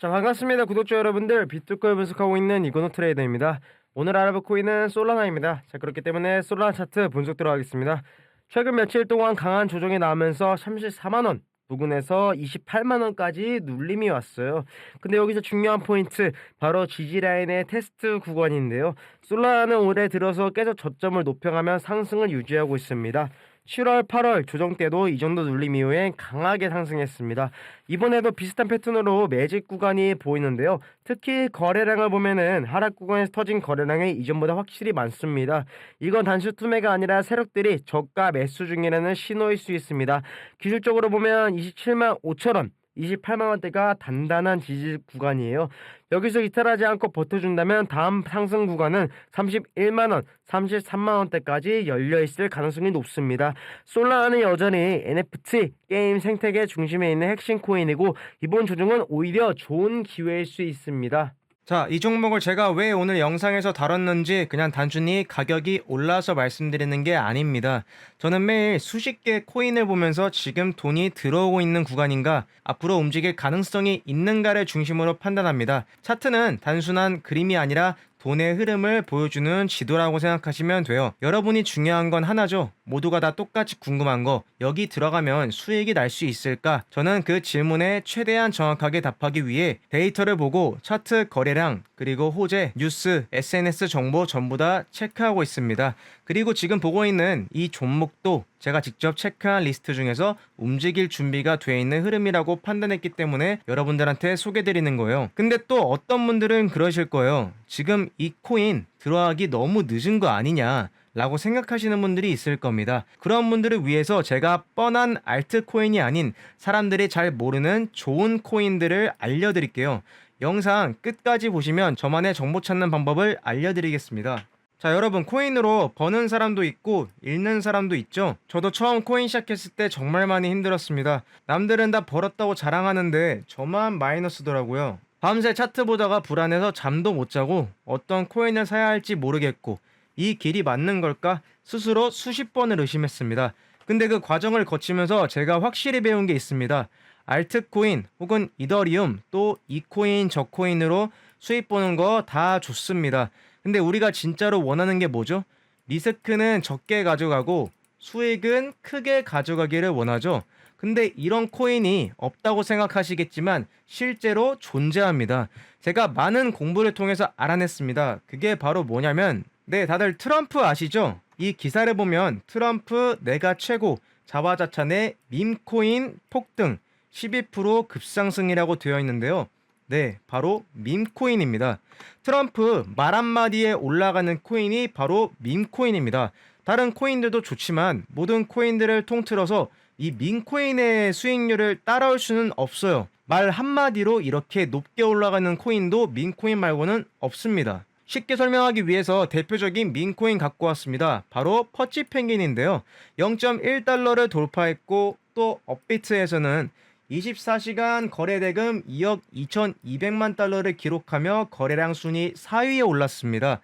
자 반갑습니다 구독자 여러분들. 비트코인 분석하고 있는 이건호 트레이더입니다. 오늘 알아볼 코인은 솔라나입니다. 자 그렇기 때문에 솔라나 차트 분석 들어가겠습니다. 최근 며칠 동안 강한 조정이 나오면서 34만원 부근에서 28만원까지 눌림이 왔어요. 근데 여기서 중요한 포인트 바로 지지라인의 테스트 구간인데요. 솔라나는 올해 들어서 계속 저점을 높여가며 상승을 유지하고 있습니다 7월, 8월 조정 때도 이 정도 눌림 이후에 강하게 상승했습니다. 이번에도 비슷한 패턴으로 매직 구간이 보이는데요. 특히 거래량을 보면은 하락 구간에서 터진 거래량이 이전보다 확실히 많습니다. 이건 단수 투매가 아니라 세력들이 저가 매수 중이라는 신호일 수 있습니다. 기술적으로 보면 27만 5천 원, 28만 원대가 단단한 지지 구간이에요. 여기서 이탈하지 않고 버텨준다면 다음 상승 구간은 31만 원, 33만 원대까지 열려 있을 가능성이 높습니다. 솔라나는 여전히 NFT 게임 생태계 중심에 있는 핵심 코인이고 이번 조정은 오히려 좋은 기회일 수 있습니다. 자, 이 종목을 제가 왜 오늘 영상에서 다뤘는지 그냥 단순히 가격이 올라서 말씀드리는 게 아닙니다. 저는 매일 수십 개 코인을 보면서 지금 돈이 들어오고 있는 구간인가, 앞으로 움직일 가능성이 있는가를 중심으로 판단합니다. 차트는 단순한 그림이 아니라 돈의 흐름을 보여주는 지도라고 생각하시면 돼요. 여러분이 중요한 건 하나죠. 모두가 다 똑같이 궁금한 거, 여기 들어가면 수익이 날 수 있을까? 저는 그 질문에 최대한 정확하게 답하기 위해 데이터를 보고 차트 거래량, 그리고 호재, 뉴스, SNS 정보 전부 다 체크하고 있습니다. 그리고 지금 보고 있는 이 종목도 제가 직접 체크한 리스트 중에서 움직일 준비가 돼 있는 흐름이라고 판단했기 때문에 여러분들한테 소개드리는 거예요. 근데 또 어떤 분들은 그러실 거예요. 지금 이 코인 들어가기 너무 늦은 거 아니냐. 라고 생각하시는 분들이 있을 겁니다. 그런 분들을 위해서 제가 뻔한 알트코인이 아닌 사람들이 잘 모르는 좋은 코인들을 알려드릴게요. 영상 끝까지 보시면 저만의 정보 찾는 방법을 알려드리겠습니다. 자, 여러분, 코인으로 버는 사람도 있고, 잃는 사람도 있죠? 저도 처음 코인 시작했을 때 정말 많이 힘들었습니다. 남들은 다 벌었다고 자랑하는데, 저만 마이너스더라고요. 밤새 차트 보다가 불안해서 잠도 못 자고, 어떤 코인을 사야 할지 모르겠고, 이 길이 맞는 걸까? 스스로 수십 번을 의심했습니다. 근데 그 과정을 거치면서 제가 확실히 배운 게 있습니다. 알트코인 혹은 이더리움 또 이 코인 저 코인으로 수익 보는 거 다 좋습니다. 근데 우리가 진짜로 원하는 게 뭐죠? 리스크는 적게 가져가고 수익은 크게 가져가기를 원하죠. 근데 이런 코인이 없다고 생각하시겠지만 실제로 존재합니다. 제가 많은 공부를 통해서 알아냈습니다. 그게 바로 뭐냐면 네, 다들 트럼프 아시죠? 이 기사를 보면 트럼프 내가 최고 자화자찬의 밈코인 폭등 12% 급상승이라고 되어 있는데요. 네, 바로 밈코인입니다. 트럼프 말 한마디에 올라가는 코인이 바로 밈코인입니다. 다른 코인들도 좋지만 모든 코인들을 통틀어서 이 밈코인의 수익률을 따라올 수는 없어요. 말 한마디로 이렇게 높게 올라가는 코인도 밈코인 말고는 없습니다. 쉽게 설명하기 위해서 대표적인 민코인 갖고 왔습니다. 바로 퍼치 펭귄인데요. 0.1달러를 돌파했고 또 업비트에서는 24시간 거래 대금 2억 2,200만 달러를 기록하며 거래량 순위 4위에 올랐습니다.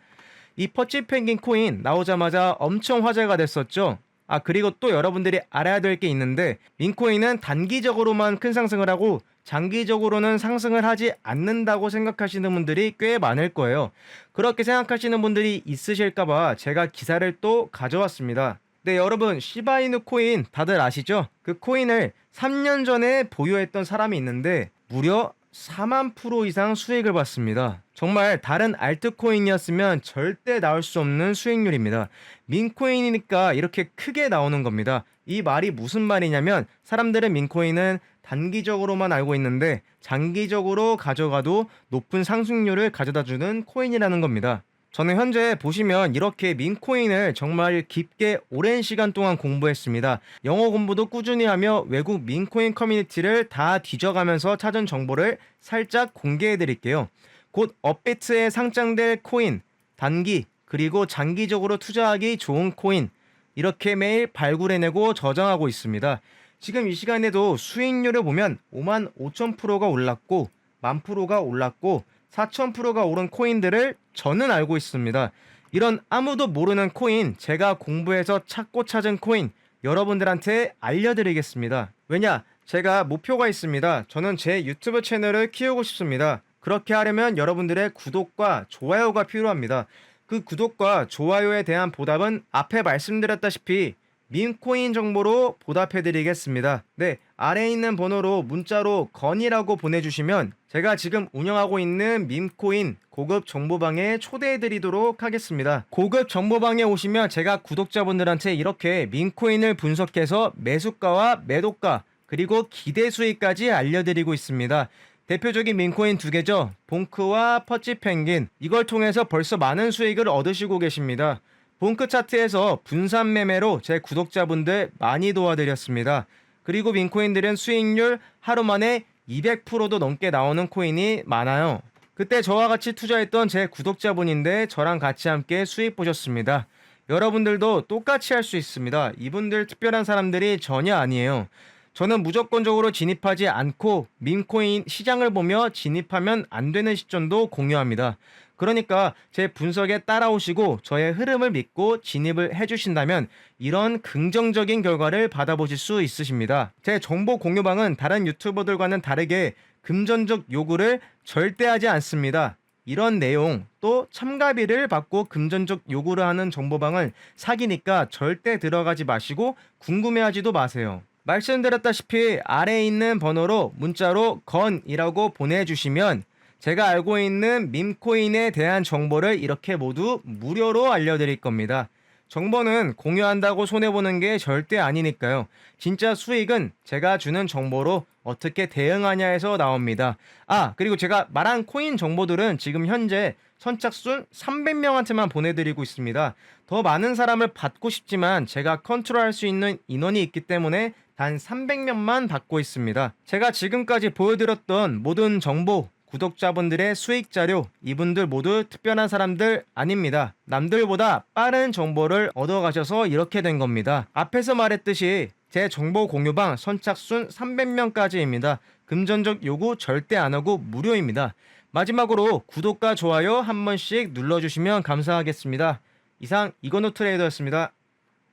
이 퍼치 펭귄 코인 나오자마자 엄청 화제가 됐었죠. 아 그리고 또 여러분들이 알아야 될 게 있는데 민코인은 단기적으로만 큰 상승을 하고 장기적으로는 상승을 하지 않는다고 생각하시는 분들이 꽤 많을 거예요. 그렇게 생각하시는 분들이 있으실까봐 제가 기사를 또 가져왔습니다. 네, 여러분, 시바이누 코인 다들 아시죠? 그 코인을 3년 전에 보유했던 사람이 있는데 무려 4만 프로 이상 수익을 봤습니다. 정말 다른 알트코인이었으면 절대 나올 수 없는 수익률입니다. 민코인이니까 이렇게 크게 나오는 겁니다. 이 말이 무슨 말이냐면 사람들은 민코인은 단기적으로만 알고 있는데 장기적으로 가져가도 높은 상승률을 가져다 주는 코인이라는 겁니다. 저는 현재 보시면 이렇게 민코인을 정말 깊게 오랜 시간 동안 공부했습니다. 영어 공부도 꾸준히 하며 외국 민코인 커뮤니티를 다 뒤져가면서 찾은 정보를 살짝 공개해 드릴게요. 곧 업비트에 상장될 코인, 단기, 그리고 장기적으로 투자하기 좋은 코인, 이렇게 매일 발굴해내고 저장하고 있습니다. 지금 이 시간에도 수익률을 보면 5만 5천 프로가 올랐고, 만 프로가 올랐고, 4천 프로가 오른 코인들을 저는 알고 있습니다. 이런 아무도 모르는 코인, 제가 공부해서 찾고 찾은 코인, 여러분들한테 알려드리겠습니다. 왜냐? 제가 목표가 있습니다. 저는 제 유튜브 채널을 키우고 싶습니다. 그렇게 하려면 여러분들의 구독과 좋아요가 필요합니다. 그 구독과 좋아요에 대한 보답은 앞에 말씀드렸다시피 민코인 정보로 보답해 드리겠습니다. 네, 아래에 있는 번호로 문자로 건이라고 보내주시면 제가 지금 운영하고 있는 밈코인 고급 정보방에 초대해 드리도록 하겠습니다. 고급 정보방에 오시면 제가 구독자분들한테 이렇게 밈코인을 분석해서 매수가와 매도가 그리고 기대 수익까지 알려드리고 있습니다. 대표적인 민코인 두 개죠. 봉크와 퍼치 펭귄. 이걸 통해서 벌써 많은 수익을 얻으시고 계십니다. 봉크 차트에서 분산 매매로 제 구독자분들 많이 도와드렸습니다. 그리고 민코인들은 수익률 하루 만에 200%도 넘게 나오는 코인이 많아요. 그때 저와 같이 투자했던 제 구독자분인데 저랑 같이 함께 수익 보셨습니다. 여러분들도 똑같이 할 수 있습니다. 이분들 특별한 사람들이 전혀 아니에요. 저는 무조건적으로 진입하지 않고 민코인 시장을 보며 진입하면 안 되는 시점도 공유합니다. 그러니까 제 분석에 따라오시고 저의 흐름을 믿고 진입을 해주신다면 이런 긍정적인 결과를 받아보실 수 있으십니다. 제 정보 공유방은 다른 유튜버들과는 다르게 금전적 요구를 절대 하지 않습니다. 이런 내용 또 참가비를 받고 금전적 요구를 하는 정보방을 사기니까 절대 들어가지 마시고 궁금해하지도 마세요. 말씀드렸다시피 아래에 있는 번호로 문자로 건이라고 보내주시면 제가 알고 있는 밈코인에 대한 정보를 이렇게 모두 무료로 알려드릴 겁니다. 정보는 공유한다고 손해보는 게 절대 아니니까요. 진짜 수익은 제가 주는 정보로 어떻게 대응하냐에서 나옵니다. 아, 그리고 제가 말한 코인 정보들은 지금 현재 선착순 300명한테만 보내드리고 있습니다. 더 많은 사람을 받고 싶지만 제가 컨트롤할 수 있는 인원이 있기 때문에 단 300명만 받고 있습니다. 제가 지금까지 보여드렸던 모든 정보, 구독자분들의 수익 자료, 이분들 모두 특별한 사람들 아닙니다. 남들보다 빠른 정보를 얻어가셔서 이렇게 된 겁니다. 앞에서 말했듯이 제 정보 공유방 선착순 300명까지입니다. 금전적 요구 절대 안 하고 무료입니다. 마지막으로 구독과 좋아요 한 번씩 눌러주시면 감사하겠습니다. 이상 이건우 트레이더였습니다.